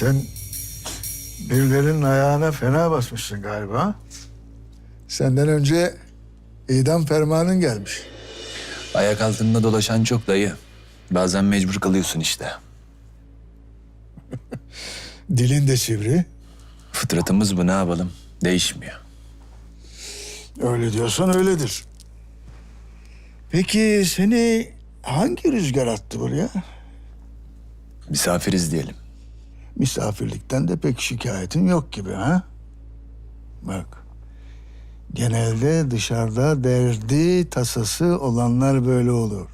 Sen birilerinin ayağına fena basmışsın galiba. Senden önce idam fermanın gelmiş. Ayak altında dolaşan çok dayı. Bazen mecbur kalıyorsun işte. Dilin de sivri. Fıtratımız bu ne yapalım? Değişmiyor. Öyle diyorsan öyledir. Peki seni hangi rüzgar attı buraya? Misafiriz diyelim. Misafirlikten de pek şikayetin yok gibi ha? Bak. Genelde dışarıda derdi, tasası olanlar böyle olur.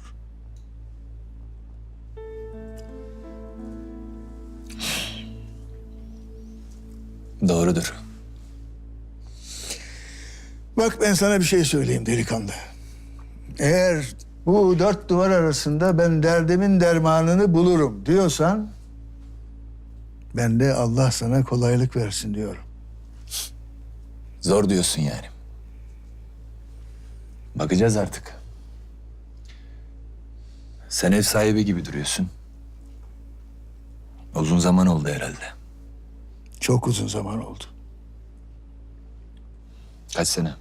Doğrudur. Bak ben sana bir şey söyleyeyim delikanlı. Eğer bu dört duvar arasında ben derdimin dermanını bulurum diyorsan... ...ben de Allah sana kolaylık versin diyorum. Zor diyorsun yani. Bakacağız artık. Sen ev sahibi gibi duruyorsun. Uzun zaman oldu herhalde. Çok uzun zaman oldu. Kaç sene?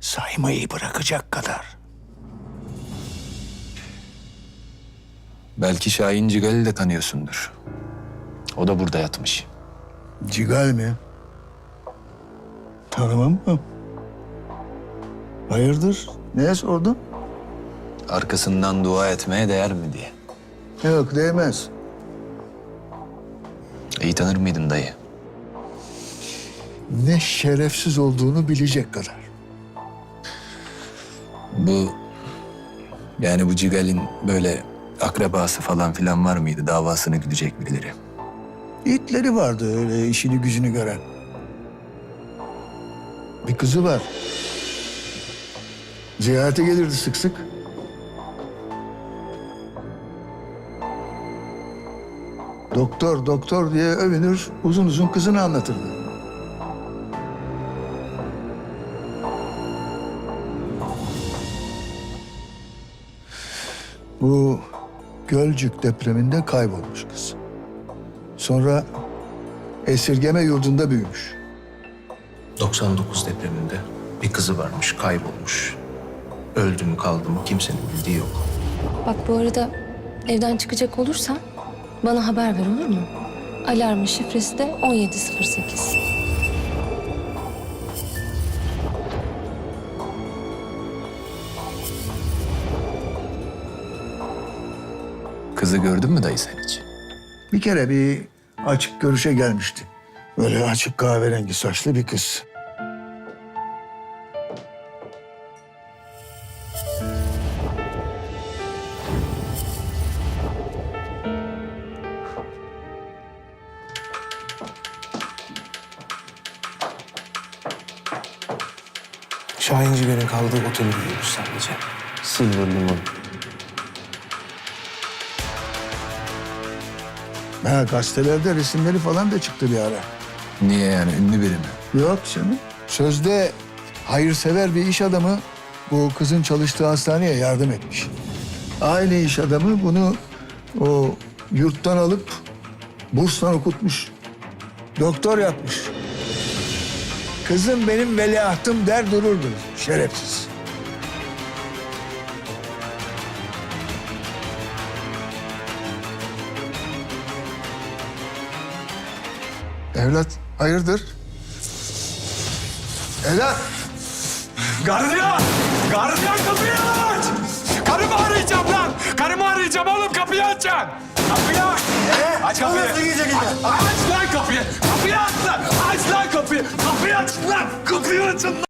Saymayı bırakacak kadar. Belki Şahin Cigal'i de tanıyorsundur. O da burada yatmış. Cigal mi? Tanımam mı? Hayırdır? Neye sordun? Arkasından dua etmeye değer mi diye. Yok değmez. İyi tanır mıydın dayı? Ne şerefsiz olduğunu bilecek kadar. Bu yani bu Cigal'in böyle akrabası falan filan var mıydı? Davasını güdecek birileri. İtleri vardı öyle işini gücünü gören. Bir kızı var. Ziyarete gelirdi sık sık. Doktor doktor diye övünür uzun uzun kızını anlatırdı. Bu Gölcük depreminde kaybolmuş kız. Sonra esirgeme yurdunda büyümüş. 99 depreminde bir kızı varmış, kaybolmuş. Öldü mü kaldı mı kimsenin bildiği yok. Bak bu arada evden çıkacak olursan bana haber ver olur mu? Alarmın şifresi de 1708. Kızı gördün mü dayı sen hiç? Bir kere bir açık görüşe gelmişti. Böyle açık kahverengi saçlı bir kız. Şahin Cigal'in kaldığı oteli biliyoruz sadece. Silver Limon. Ha, gazetelerde resimleri falan da çıktı bir ara. Niye yani ünlü biri mi? Yok canım. Sözde hayırsever bir iş adamı bu kızın çalıştığı hastaneye yardım etmiş. Aynı iş adamı bunu o yurttan alıp burstan okutmuş. Doktor yapmış. Kızım benim veliahtım der dururdu. Şerefsiz. Evlat hayırdır? Evlat. Gardiyan! Gardiyan kapıyı aç! Karımı arayacağım lan! Karımı arayacağım oğlum kapıyı açacaksın! Kapıyı aç! aç kapıyı! A- aç lan kapıyı! Kapıyı aç lan! Aç lan kapıyı! Kapıyı aç lan! Kapıyı açın lan!